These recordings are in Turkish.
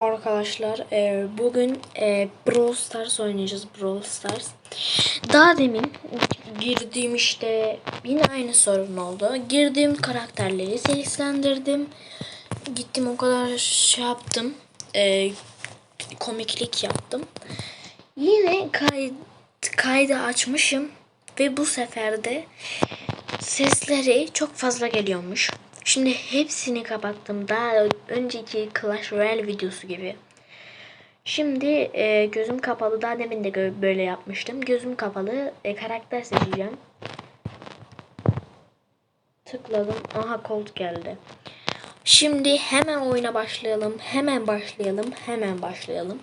Arkadaşlar e, bugün e, Brawl Stars oynayacağız Brawl Stars. Daha demin girdiğim işte yine aynı sorun oldu. Girdiğim karakterleri seslendirdim. Gittim o kadar şey yaptım. E, komiklik yaptım. Yine kayıt, kaydı açmışım ve bu sefer de sesleri çok fazla geliyormuş. Şimdi hepsini kapattım. Daha önceki Clash Royale videosu gibi. Şimdi e, gözüm kapalı. Daha demin de böyle yapmıştım. Gözüm kapalı. E, karakter seçeceğim. Tıkladım. Aha Colt geldi. Şimdi hemen oyuna başlayalım. Hemen başlayalım. Hemen başlayalım.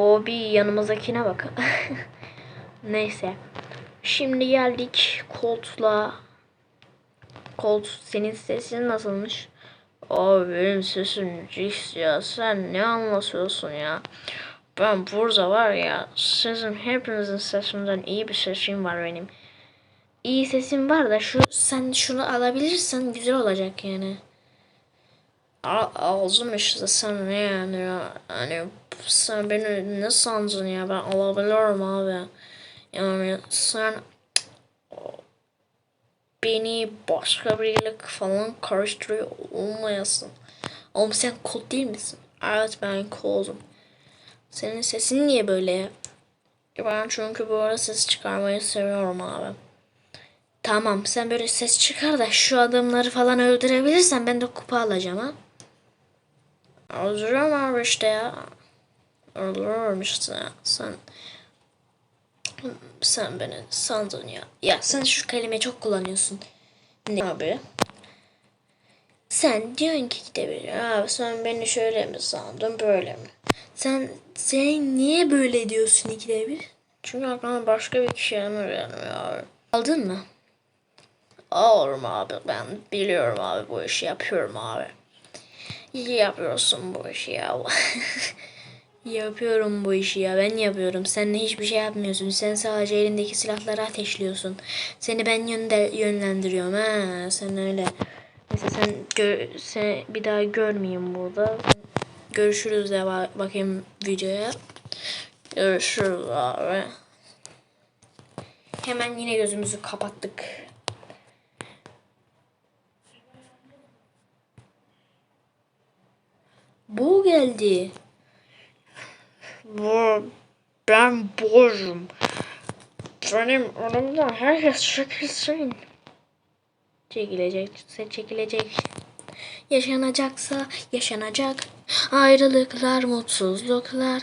O bir yanımızdakine bak. Neyse. Şimdi geldik Colt'la. Colt senin sesin nasılmış? Abi benim sesim cix ya. Sen ne anlatıyorsun ya? Ben burada var ya sizin hepinizin sesinden iyi bir sesim var benim. İyi sesim var da şu sen şunu alabilirsen güzel olacak yani. A aldım işte sen ne yani ya? Hani sen beni ne sandın ya ben alabilirim abi. Yani sen beni başka biriyle falan karıştırıyor olmayasın. Oğlum sen kol değil misin? Evet ben kolum. Senin sesin niye böyle? Ben çünkü böyle ses çıkarmayı seviyorum abi. Tamam sen böyle ses çıkar da şu adamları falan öldürebilirsen ben de kupa alacağım ha. Abi işte ya. Öldürüyorum işte ya. Sen sen beni sandın ya. Ya sen şu kelimeyi çok kullanıyorsun. Ne abi? Sen diyorsun ki gidebilir. Abi sen beni şöyle mi sandın böyle mi? Sen sen niye böyle diyorsun ikide bir? Çünkü aklıma başka bir kişi gelmiyor abi. Aldın mı? Alırım abi ben biliyorum abi bu işi yapıyorum abi. Yapıyorsun bu işi ya. yapıyorum bu işi ya. Ben yapıyorum. Sen de hiçbir şey yapmıyorsun. Sen sadece elindeki silahları ateşliyorsun. Seni ben yönde yönlendiriyorum ha. Sen öyle. Neyse sen, gö sen bir daha görmeyeyim burada. Görüşürüz de ba- bakayım videoya. Görüşürüz abi. Hemen yine gözümüzü kapattık. Bu geldi. Bu ben boğuşum. Benim önümden herkes çekilsin. Çekilecekse çekilecek. Yaşanacaksa yaşanacak. Ayrılıklar, mutsuzluklar.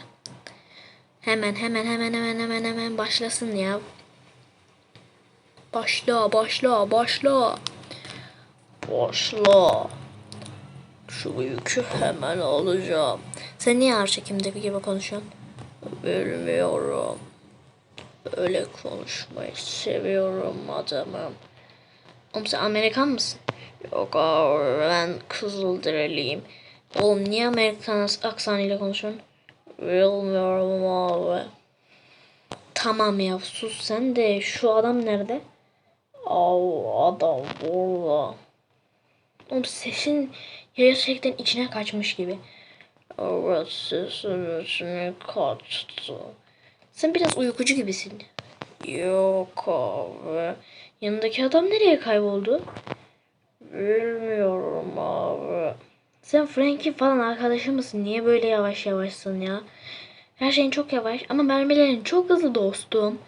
Hemen hemen hemen hemen hemen hemen başlasın ya. Başla, başla, başla. Başla. Şu yükü hemen alacağım. Sen niye ağır çekimdeki gibi konuşuyorsun? Bilmiyorum. Öyle konuşmayı seviyorum adamım. Oğlum sen Amerikan mısın? Yok abi ben Kızılderiliyim. Oğlum niye Amerikan aksanıyla konuşuyorsun? Bilmiyorum abi. Tamam ya sus sen de şu adam nerede? Aa adam burada. Oğlum sesin gerçekten içine kaçmış gibi. Sesin içine kaçtı. Sen biraz uykucu gibisin. Yok abi. Yanındaki adam nereye kayboldu? Bilmiyorum abi. Sen Frank'in falan arkadaşı mısın? Niye böyle yavaş yavaşsın ya? Her şeyin çok yavaş ama mermilerin çok hızlı dostum.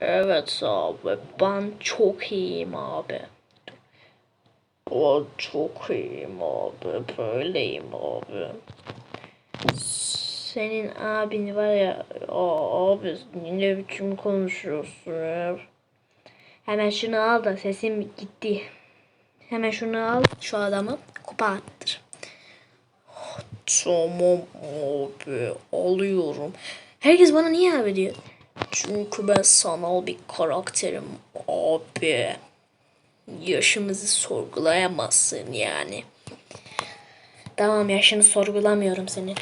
Evet abi ben çok iyiyim abi. Ben çok iyiyim abi. Böyleyim abi. Senin abin var ya abi ne biçim konuşuyorsun ya. Hemen şunu al da sesim gitti. Hemen şunu al şu adamı kupa attır. Tamam abi alıyorum. Herkes bana niye abi diyor? Çünkü ben sanal bir karakterim abi. Yaşımızı sorgulayamazsın yani. Tamam yaşını sorgulamıyorum senin.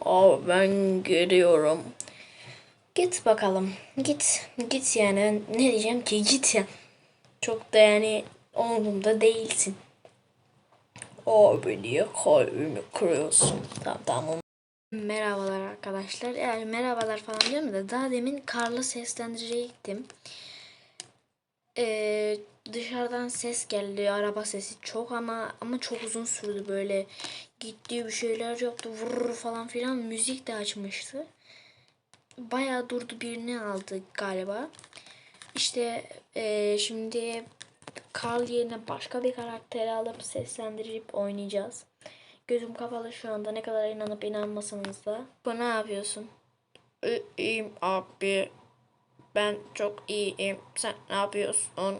Abi ben geliyorum. Git bakalım. Git. Git yani. Ne diyeceğim ki? Git ya. Çok da yani umurumda değilsin. Abi niye kalbimi kırıyorsun? Tamam tamam. Merhabalar arkadaşlar. Yani merhabalar falan diyorum da daha demin Karlı seslendiriciye Ee, dışarıdan ses geldi. Araba sesi çok ama ama çok uzun sürdü böyle. Gitti bir şeyler yaptı. Vurur falan filan. Müzik de açmıştı. Bayağı durdu birini aldı galiba. İşte eee, şimdi Carl yerine başka bir karakteri alıp seslendirip oynayacağız. Gözüm kapalı şu anda ne kadar inanıp inanmasanız da. Bu ne yapıyorsun? İyiyim abi. Ben çok iyiyim. Sen ne yapıyorsun?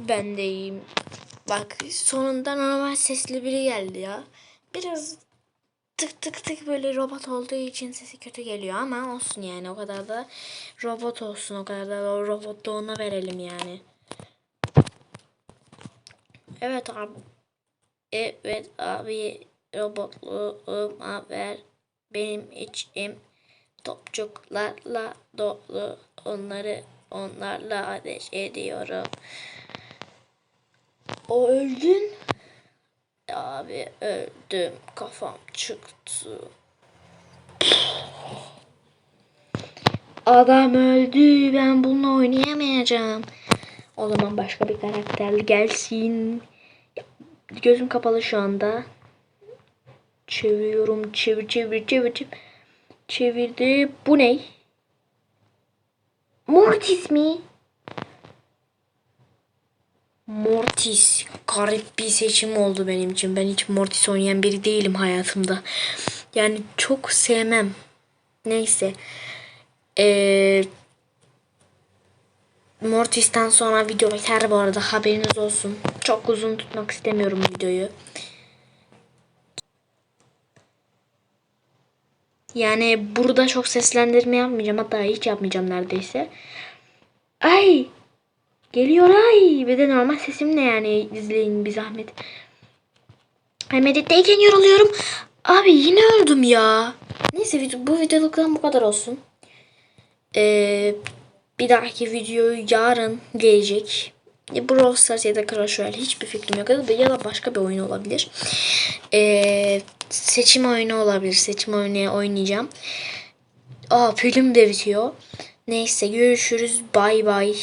Ben de iyiyim. Bak sonunda normal sesli biri geldi ya. Biraz tık tık tık böyle robot olduğu için sesi kötü geliyor ama olsun yani o kadar da robot olsun o kadar da o robotluğuna verelim yani. Evet abi. Evet abi robotluğuma ver. Benim içim topçuklarla dolu. Onları onlarla ateş ediyorum. O öldün. Abi öldüm. Kafam çıktı. Adam öldü. Ben bununla oynayamayacağım. O zaman başka bir karakter gelsin. Gözüm kapalı şu anda. Çeviriyorum. Çevir çevir çevir çevir. Çevirdi. Bu ne? Mortis mi? Mortis. Garip bir seçim oldu benim için. Ben hiç Mortis oynayan biri değilim hayatımda. Yani çok sevmem. Neyse. Ee, Mortis'ten sonra video biter bu arada. Haberiniz olsun. Çok uzun tutmak istemiyorum videoyu. Yani burada çok seslendirme yapmayacağım. Hatta hiç yapmayacağım neredeyse. Ay! Geliyor ay. Bir de normal sesimle yani izleyin bir zahmet. Ay meditteyken yoruluyorum. Abi yine öldüm ya. Neyse bu videoluktan bu kadar olsun. Ee, bir dahaki video yarın gelecek. Ya Brawl Stars ya da Clash Royale hiçbir fikrim yok. Ya da başka bir oyun olabilir. Ee, seçim oyunu olabilir. Seçim oyunu oynayacağım. Aa film de bitiyor. Neyse görüşürüz. Bay bay.